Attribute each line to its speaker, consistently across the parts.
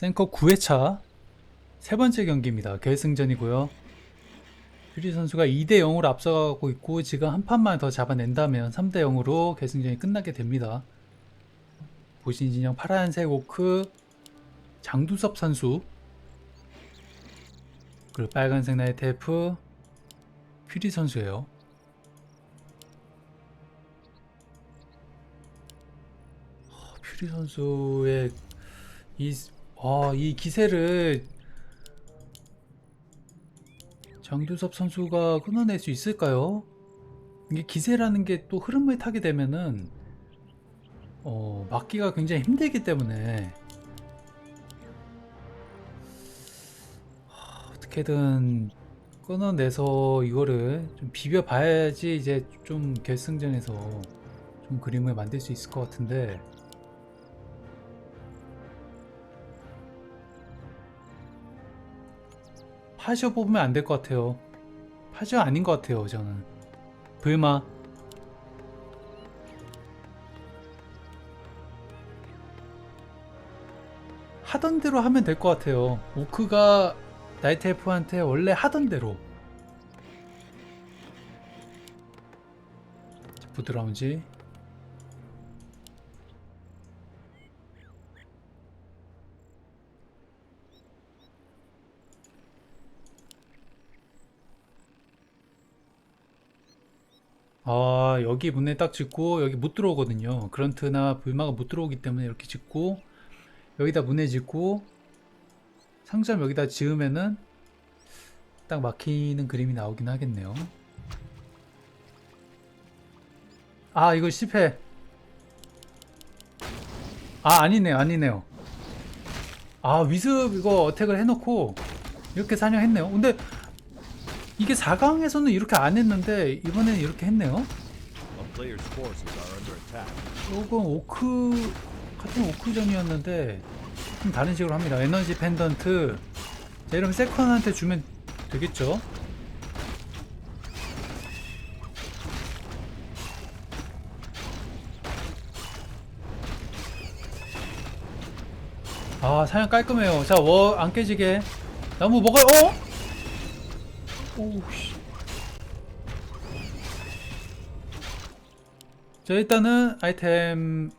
Speaker 1: 생커 9회차 세 번째 경기입니다. 결승전이고요. 퓨리 선수가 2대 0으로 앞서가고 있고 지금 한 판만 더 잡아낸다면 3대 0으로 결승전이 끝나게 됩니다. 보신 진영 파란색 오크 장두섭 선수 그리고 빨간색 나이트 F 퓨리 선수예요. 아, 퓨리 선수의 이, 아, 이 기세를 장두섭 선수가 끊어낼 수 있을까요? 이게 기세라는 게 또 흐름을 타게 되면은 어, 막기가 굉장히 힘들기 때문에 하, 어떻게든 끊어내서 이거를 좀 비벼봐야지 이제 좀 결승전에서 좀 그림을 만들 수 있을 것 같은데 파셔 뽑으면 안 될 것 같아요. 파셔 아닌 것 같아요, 저는. 불마. 하던 대로 하면 될 것 같아요. 오크가 나이트 F한테 원래 하던 대로. 부드라운지. 아 여기 문에 딱 짓고 여기 못 들어오거든요. 그런트나 불마가 못 들어오기 때문에 이렇게 짓고 여기다 문에 짓고 상점 여기다 지으면은 딱 막히는 그림이 나오긴 하겠네요. 아 이거 실패. 아 아니네요 아니네요. 아 위습 이거 어택을 해놓고 이렇게 사냥했네요. 근데 이게 4강에서는 이렇게 안 했는데 이번에는 이렇게 했네요. 조금 오크 같은 오크전이었는데 좀 다른 식으로 합니다. 에너지 펜던트. 자 이러면 세컨한테 주면 되겠죠? 아 사냥 깔끔해요. 자워 안 깨지게 나무 먹어요. 어? 오우씨. 자 일단은 아이템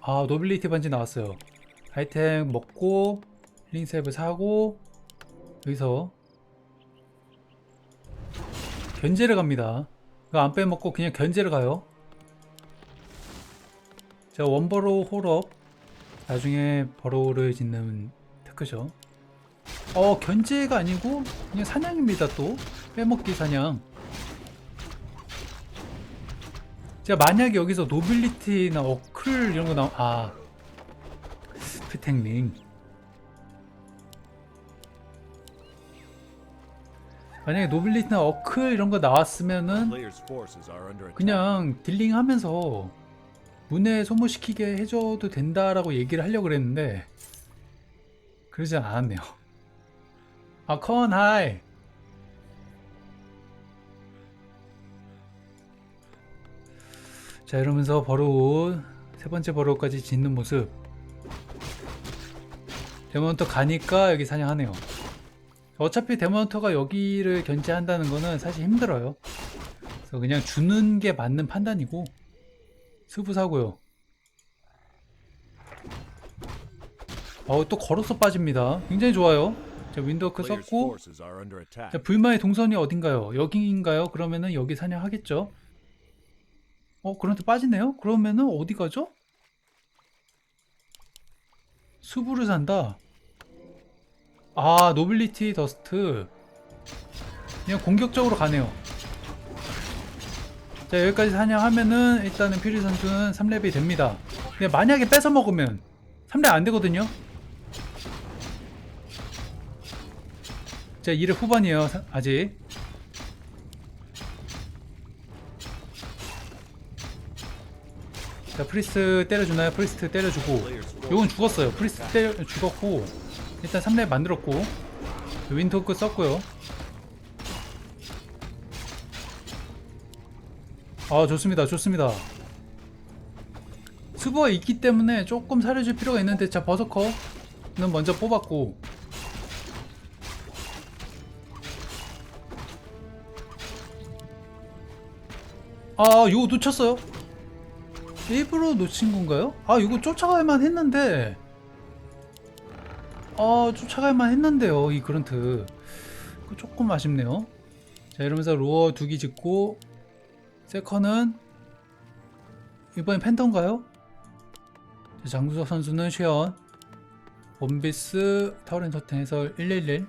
Speaker 1: 아 노빌리티 반지 나왔어요. 아이템 먹고 링셉을 사고 여기서 견제를 갑니다. 이거 안 빼먹고 그냥 견제를 가요. 자 원버로 홀업. 나중에 버로우를 짓는 테크죠. 어 견제가 아니고 그냥 사냥입니다 또 빼먹기 사냥. 제가 만약에 여기서 노빌리티나 어클 이런 거 나오 아. 스프탱링. 만약에 노빌리티나 어클 이런 거 나왔으면은. 그냥 딜링 하면서 문에 소모시키게 해줘도 된다라고 얘기를 하려고 그랬는데 그러지 않았네요. 아 컨 하이 자 이러면서 버로우 세 번째 버로우까지 짓는 모습 데몬터 가니까 여기 사냥하네요 어차피 데몬터가 여기를 견제한다는 거는 사실 힘들어요 그래서 그냥 주는 게 맞는 판단이고 스부 사고요 어또 걸어서 빠집니다 굉장히 좋아요 자 윈도우크
Speaker 2: Player's
Speaker 1: 썼고. 자, 불마의 동선이 어딘가요? 여기인가요? 그러면은 여기 사냥하겠죠? 어, 그런데 빠지네요? 그러면은 어디 가죠? 수부를 산다. 아, 노빌리티 더스트. 그냥 공격적으로 가네요. 자, 여기까지 사냥하면은 일단은 퓨리 선수는 3렙이 됩니다. 근데 만약에 뺏어 먹으면 3렙 안 되거든요? 자, 2렙 후반이에요, 사- 아직. 자, 프리스트 때려주나요? 프리스트 때려주고. 요건 죽었어요. 프리스트 때려, 죽었고. 일단 3렙 만들었고. 윈토크 썼고요. 아, 좋습니다. 좋습니다. 스부가 있기 때문에 조금 살려줄 필요가 있는데, 자, 버서커. 먼저 뽑았고 아 이거 놓쳤어요? 일부러 놓친 건가요? 아 이거 쫓아갈만 했는데 아 쫓아갈만 했는데요 이 그런트 조금 아쉽네요 자 이러면서 로어 두개 짓고 세컨은 이번엔 팬던가요? 자, 장구석 선수는 쉐언 원비스 타우렌서튼 해설 111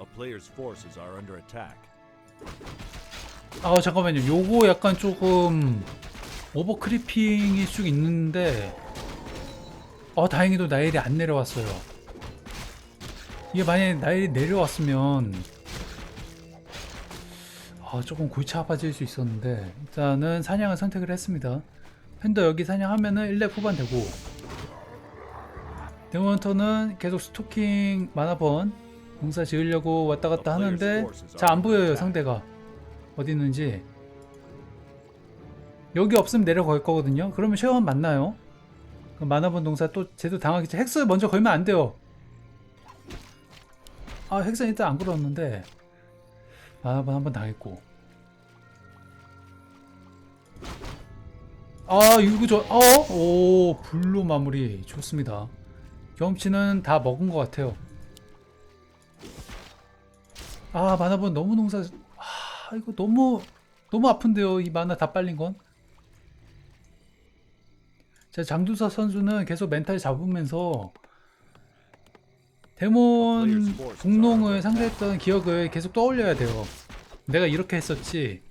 Speaker 2: A player's forces are under attack.
Speaker 1: 아 잠깐만요. 요거 약간 조금 오버크리핑일 수 있는데 어 다행히도 나일이 안 내려왔어요. 이게 만약에 나일이 내려왔으면 아 조금 골치 아파질 수 있었는데 일단은 사냥을 선택을 했습니다. 팬더 여기 사냥하면은 1렙 후반 되고. 데몬터는 계속 스토킹 만화번 농사 지으려고 왔다 갔다 하는데 잘 안 보여요 상대가 어디 있는지. 여기 없으면 내려갈 거거든요. 그러면 쉐어원 맞나요? 그럼 만화본 동사 또 쟤도 당하겠죠. 헥스 먼저 걸면 안 돼요. 아 헥스는 일단 안 걸었는데. 만화본 한번 당했고. 아 이거 저 어? 오 블루 마무리. 좋습니다. 경험치는 다 먹은 것 같아요. 아 만화본 너무 농사 아 이거 너무 너무 아픈데요 이 만화 다 빨린 건. 자 장두사 선수는 계속 멘탈 잡으면서 데몬 공농을 상대했던 기억을 계속 떠올려야 돼요. 내가 이렇게 했었지.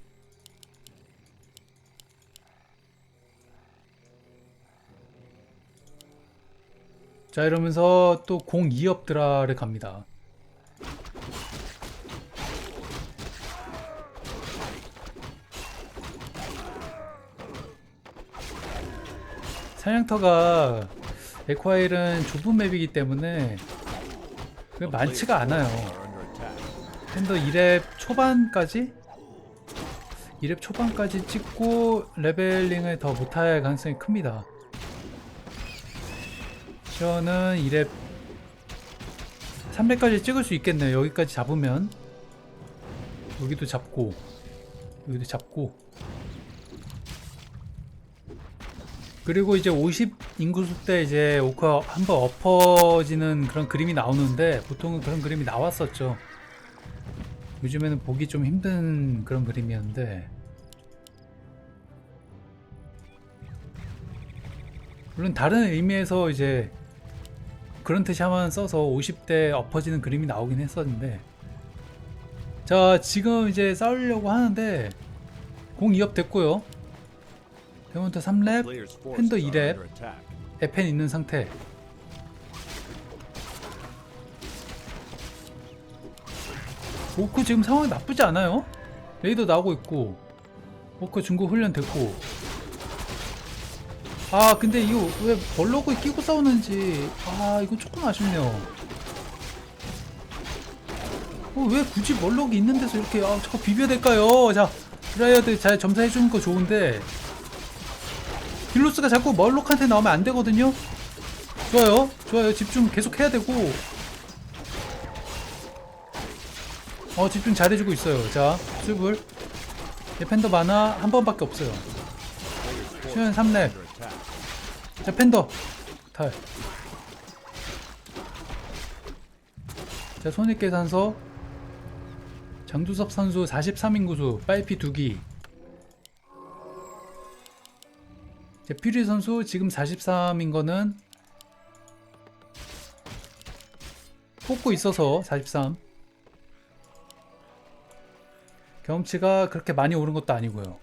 Speaker 1: 자 이러면서 또 공 2업 드라를 갑니다. 사냥터가 에콰일은 좁은 맵이기 때문에 그 많지가 않아요. 팬더 2렙 초반까지 2렙 초반까지 찍고 레벨링을 더 못할 가능성이 큽니다. 저는 2렙 3렙까지 찍을 수 있겠네요. 여기까지 잡으면 여기도 잡고 여기도 잡고 그리고 이제 50 인구수 때 이제 오커 한번 엎어지는 그런 그림이 나오는데 보통은 그런 그림이 나왔었죠. 요즘에는 보기 좀 힘든 그런 그림이었는데. 물론 다른 의미에서 이제 그런트 샤만 써서 50대 엎어지는 그림이 나오긴 했었는데. 자 지금 이제 싸우려고 하는데 공 2업 됐고요
Speaker 2: A
Speaker 1: 3렙
Speaker 2: player's forces
Speaker 1: 팬더
Speaker 2: are
Speaker 1: 2렙
Speaker 2: under attack.
Speaker 1: 에펜 있는 상태. 오크 지금 상황이 나쁘지 않아요. 레이더 나오고 있고 오크 중국 훈련 됐고. 아 근데 이거 왜 벌러그 끼고 싸우는지. 아 이거 조금 아쉽네요. 어, 왜 굳이 멀럭이 있는 데서 이렇게 아 저거 비벼야 될까요? 자 드라이어드 잘 점사해주는 거 좋은데 딜로스가 자꾸 멀록한테 나오면 안 되거든요. 좋아요, 좋아요. 집중 계속 해야 되고. 어, 집중 잘해주고 있어요. 자, 수불. 팬더 만화 한 번밖에 없어요. 수현
Speaker 2: forces
Speaker 1: 3렙.
Speaker 2: under attack.
Speaker 1: 자, 팬더. 탈. 자, 손익계산서. 장두섭 선수 43인 구수, 빨피 2기. 퓨리 선수 지금 43인 거는 뽑고 있어서 43. 경험치가 그렇게 많이 오른 것도 아니고요.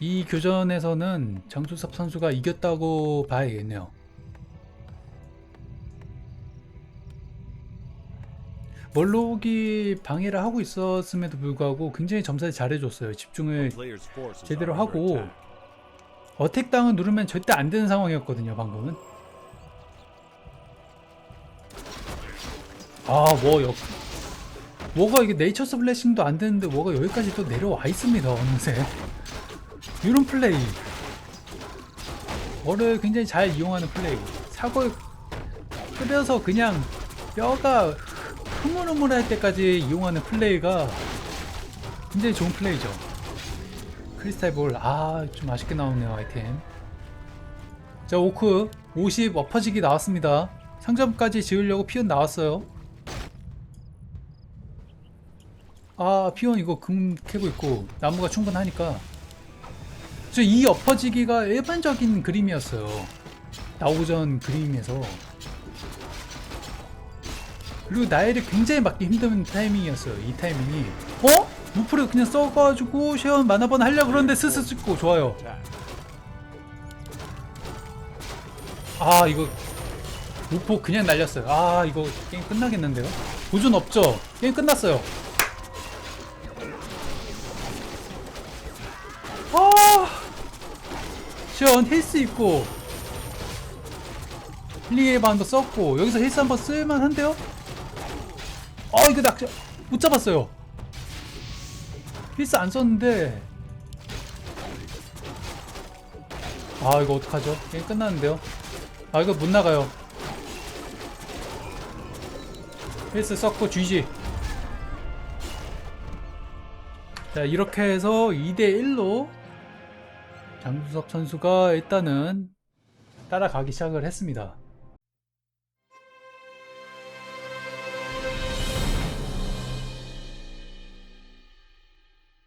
Speaker 1: 이 교전에서는 장두섭 선수가 이겼다고 봐야겠네요. 멀록이 방해를 하고 있었음에도 불구하고 굉장히 점사를 잘해줬어요. 집중을 제대로 하고. 어택 당은 누르면 절대 안 되는 상황이었거든요. 방금은. 아, 뭐 역. 뭐가 이게 네이처스 블레싱도 안 되는데 뭐가 여기까지 또 내려와 있습니다. 어느새. 이런 플레이. 저를 굉장히 잘 이용하는 플레이. 사골 끓여서 그냥 뼈가 흐물흐물할 때까지 이용하는 플레이가 굉장히 좋은 플레이죠. 크리스탈 볼, 아, 좀 아쉽게 나오네요, 아이템. 자, 오크 50 엎어지기 나왔습니다. 상점까지 지으려고 피온 나왔어요. 아, 피온 이거 금 캐고 있고, 나무가 충분하니까. 저이 엎어지기가 일반적인 그림이었어요. 나오기 전 그림에서. 그리고 나이를 굉장히 맞기 힘든 타이밍이었어요. 이 타이밍이. 어? 무프를 그냥 써가지고 쉐어 만화번 하려고 그러는데 스스 찍고 좋아요. 아 이거 무포 그냥 날렸어요. 아 이거 게임 끝나겠는데요? 보존 없죠? 게임 끝났어요. 아 시원 힐스 있고 힐링의 반도 썼고 여기서 힐스 한번 쓸만한데요? 아 이거 낙자 못 잡았어요. 힐스 안 썼는데 아 이거 어떡하죠? 게임 끝났는데요? 아 이거 못 나가요. 힐스 썼고 GG. 자 이렇게 해서 2대1로 장주석 선수가 일단은 따라가기 시작을 했습니다.